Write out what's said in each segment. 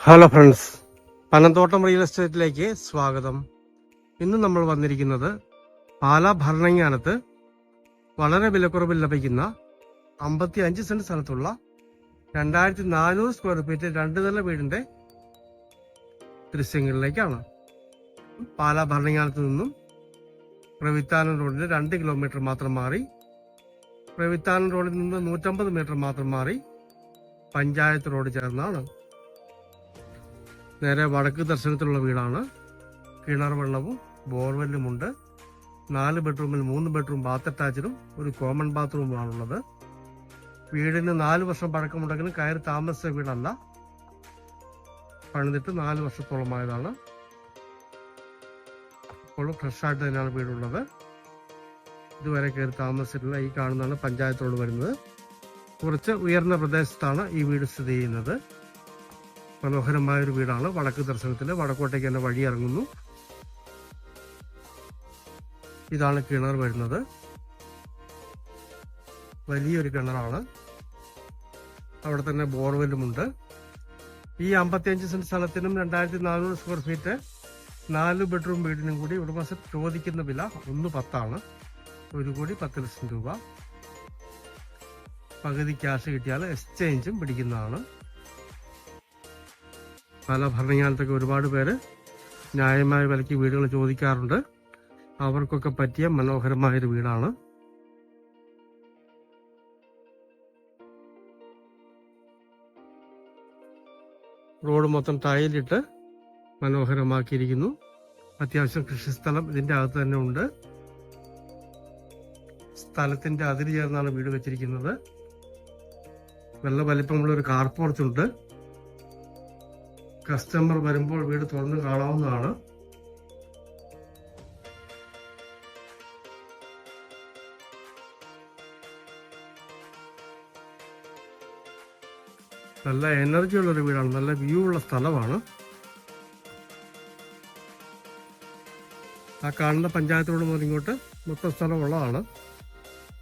Hello friends Panamthottam real എസ്റ്റേറ്റിലേക്ക് സ്വാഗതം. ഇന്ന് നമ്മൾ വന്നിരിക്കുന്നത് പാലാ ഭരണങ്ങാനത്ത് വളരെ വിലക്കുറവിൽ ലഭിക്കുന്ന അമ്പത്തി അഞ്ച് സെന്റ് സ്ഥലത്തുള്ള രണ്ടായിരത്തി നാനൂറ് സ്ക്വയർ ഫീറ്റ് രണ്ട് നില വീടിന്റെ ദൃശ്യങ്ങളിലേക്കാണ്. പാലാ ഭരണങ്ങാനത്ത് നിന്നും പ്രവിത്താനം റോഡിന് രണ്ട് കിലോമീറ്റർ മാത്രം മാറി പ്രവിത്താനം റോഡിൽ നിന്ന് നൂറ്റമ്പത് മീറ്റർ മാത്രം മാറി പഞ്ചായത്ത് റോഡ് ചേർന്നാണ്. നേരെ വടക്ക് ദർശനത്തിലുള്ള വീടാണ്. കിണർ വെള്ളവും ബോർവെല്ലുമുണ്ട് നാല് ബെഡ്റൂമിൽ മൂന്ന് ബെഡ്റൂം ബാത്ത് അറ്റാച്ചഡും ഒരു കോമൺ ബാത്റൂമുമാണുള്ളത് വീടിന് നാല് വർഷം പഴക്കമുണ്ടെങ്കിലും കയറി താമസിച്ച വീടല്ല. പണിതിട്ട് നാല് വർഷത്തോളമായതാണ്. ഇപ്പോഴും ഫ്രഷ് ആയിട്ട് തന്നെയാണ് വീടുള്ളത്. ഇതുവരെ കയറി താമസിച്ചിട്ടില്ല. ഈ കാണുന്നതാണ് പഞ്ചായത്തോട് വരുന്നത്. കുറച്ച് ഉയർന്ന പ്രദേശത്താണ് ഈ വീട് സ്ഥിതി ചെയ്യുന്നത്. മനോഹരമായ ഒരു വീടാണ്. വടക്ക് ദർശനത്തിൽ വടക്കോട്ടേക്ക് തന്നെ വഴി ഇറങ്ങുന്നു. ഇതാണ് കിണർ വരുന്നത്. വലിയൊരു കിണറാണ്. അവിടെ തന്നെ ബോർവെല്ലുമുണ്ട് ഈ അമ്പത്തിയഞ്ച് സെന്റ് സ്ഥലത്തിനും രണ്ടായിരത്തി നാനൂറ് സ്ക്വയർ ഫീറ്റ് നാല് ബെഡ്റൂം വീടിനും കൂടി ഉടമസ്ഥ ചോദിക്കുന്ന വില ഒന്ന് പത്താണ്. ഒരു കോടി പത്ത് ലക്ഷം രൂപ. പകുതി ക്യാഷ് കിട്ടിയാൽ എക്സ്ചേഞ്ചും പിടിക്കുന്നതാണ്. പല ഭരണകാലത്തൊക്കെ ഒരുപാട് പേര് ന്യായമായ വിലയ്ക്ക് വീടുകൾ ചോദിക്കാറുണ്ട്. അവർക്കൊക്കെ പറ്റിയ മനോഹരമായൊരു വീടാണ്. റോഡ് മൊത്തം ടൈലിട്ട് മനോഹരമാക്കിയിരിക്കുന്നു. അത്യാവശ്യം കൃഷിസ്ഥലം ഇതിന്റെ അകത്ത് തന്നെ ഉണ്ട്. സ്ഥലത്തിന്റെ അതിര് ചേർന്നാണ് വീട് വെച്ചിരിക്കുന്നത്. നല്ല വലിപ്പമുള്ള ഒരു കാർ പോർച്ച് ഉണ്ട്. കസ്റ്റമർ വരുമ്പോൾ വീട് തുറന്ന് കാണാവുന്നതാണ്. നല്ല എനർജി ഉള്ളൊരു വീടാണ്. നല്ല വ്യൂ ഉള്ള സ്ഥലമാണ്. ആ കാണുന്ന പഞ്ചായത്ത് റോഡ് മുതൽ ഇങ്ങോട്ട് മൊത്തം സ്ഥലം ഉള്ളതാണ്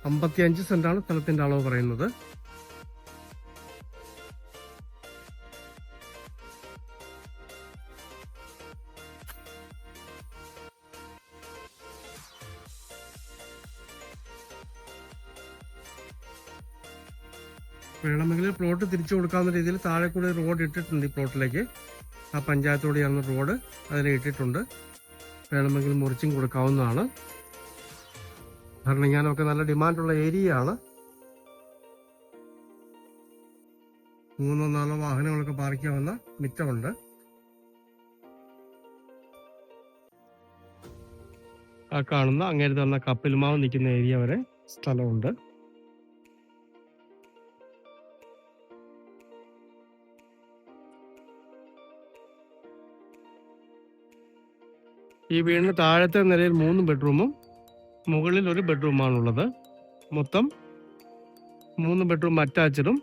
അമ്പത്തിയഞ്ച് സെന്റാണ് സ്ഥലത്തിന്റെ അളവ് പറയുന്നത്. വേണമെങ്കിൽ പ്ലോട്ട് തിരിച്ചു കൊടുക്കാവുന്ന രീതിയിൽ താഴെ കൂടി റോഡ് ഇട്ടിട്ടുണ്ട് ഈ പ്ലോട്ടിലേക്ക് ആ പഞ്ചായത്തോട് ചേർന്ന റോഡ് അതിൽ ഇട്ടിട്ടുണ്ട്. വേണമെങ്കിൽ മുറിച്ചും കൊടുക്കാവുന്നതാണ്. ഭരണങ്ങാനമൊക്കെ നല്ല ഡിമാൻഡുള്ള ഏരിയ ആണ്. മൂന്നോ നാലോ വാഹനങ്ങളൊക്കെ പാർക്ക് ചെയ്യാവുന്ന മിറ്റമുണ്ട് ആ കാണുന്ന അങ്ങേര് തന്ന കപ്പിൽമാവ് നിൽക്കുന്ന ഏരിയ വരെ സ്ഥലമുണ്ട്. ഈ വീടിന് താഴത്തെ നിലയിൽ മൂന്ന് ബെഡ്റൂമും മുകളിൽ ഒരു ബെഡ്റൂമാണുള്ളത്. മൊത്തം മൂന്ന് ബെഡ്റൂം അറ്റാച്ചഡും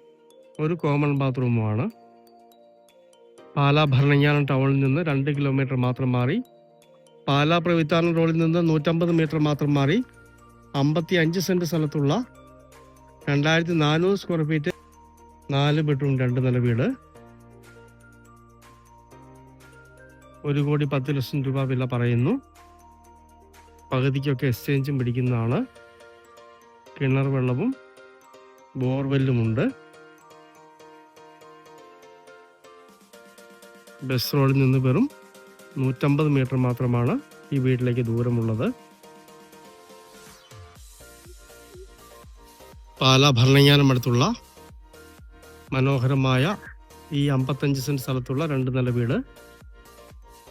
ഒരു കോമൺ ബാത്റൂമുമാണ്. പാലാ ഭരണിയാനം ടൗണിൽ നിന്ന് രണ്ട് കിലോമീറ്റർ മാത്രം മാറി പാലാ പ്രവിത്താനം റോഡിൽ നിന്ന് നൂറ്റമ്പത് മീറ്റർ മാത്രം മാറി അമ്പത്തി അഞ്ച് സെന്റ് സ്ഥലത്തുള്ള രണ്ടായിരത്തി നാനൂറ് സ്ക്വയർ ഫീറ്റ് നാല് ബെഡ്റൂം രണ്ട് നില വീട്. ഒരു കോടി പത്ത് ലക്ഷം രൂപ വില പറയുന്നു. പകുതിക്കൊക്കെ എക്സ്ചേഞ്ചും പിടിക്കുന്നതാണ്. കിണർ വെള്ളവും ബോർവെല്ലുമുണ്ട് ബസ് റോഡിൽ നിന്ന് വെറും നൂറ്റമ്പത് മീറ്റർ മാത്രമാണ് ഈ വീട്ടിലേക്ക് ദൂരമുള്ളത്. പാലാ ഭരണങ്ങാനം അടുത്തുള്ള മനോഹരമായ ഈ അമ്പത്തഞ്ച് സെന്റ് സ്ഥലത്തുള്ള രണ്ട് നില വീട്